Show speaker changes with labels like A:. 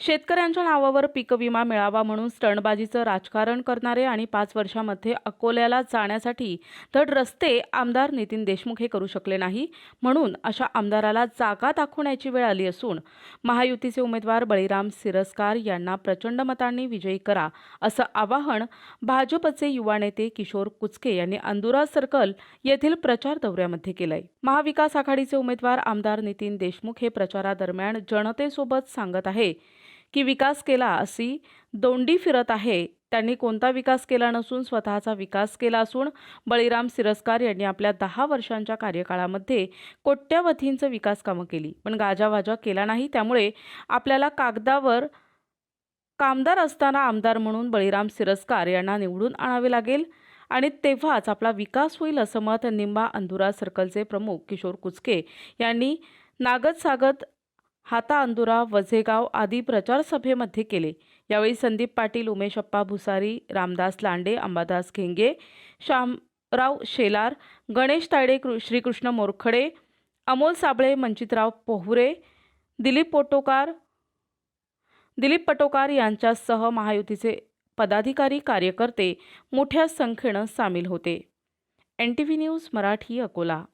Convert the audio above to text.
A: शेतकऱ्यांच्या नावावर पीक विमा मिळावा म्हणून स्टणबाजीचं राजकारण करणारे आणि पाच वर्षामध्ये अकोल्याला जाण्यासाठी धड रस्ते आमदार नितीन देशमुख हे करू शकले नाही म्हणून अशा आमदाराला जागा दाखवण्याची वेळ आली असून महायुतीचे उमेदवार बळीराम सिरस्कार यांना प्रचंड मतांनी विजयी करा असं आवाहन भाजपचे युवा नेते किशोर कुचके यांनी अंदुरा सर्कल येथील प्रचार दौऱ्यामध्ये केलंय. महाविकास आघाडीचे उमेदवार आमदार नितीन देशमुख हे प्रचारादरम्यान जनतेसोबत सांगत आहे. की विकास केला अशी दोंडी फिरत आहे. त्यांनी कोणता विकास केला नसून स्वतःचा विकास केला असून बळीराम सिरस्कार यांनी आपल्या दहा वर्षांच्या कार्यकाळामध्ये कोट्यवधींचं विकास कामं केली. पण गाजावाजा केला नाही. त्यामुळे आपल्याला कागदावर कामदार असताना आमदार म्हणून बळीराम सिरस्कार यांना निवडून आणावे लागेल आणि तेव्हाच आपला विकास होईल असं मत निंबा अंधुरा सर्कलचे प्रमुख किशोर कुचके यांनी नागद सागत हाता अंदुरा वझेगाव आदी प्रचारसभेमध्ये केले. यावेळी संदीप पाटील उमेशप्पा भुसारी रामदास लांडे अंबादास घेंगे श्यामराव शेलार गणेश तायडे कृ श्रीकृष्ण मोरखडे अमोल साबळे मंचितराव पोहुरे दिलीप पोटोकार दिलीप पटोकार यांच्यासह महायुतीचे पदाधिकारी कार्यकर्ते मोठ्या संख्येनं सामील होते. N T V news Marathi Akola.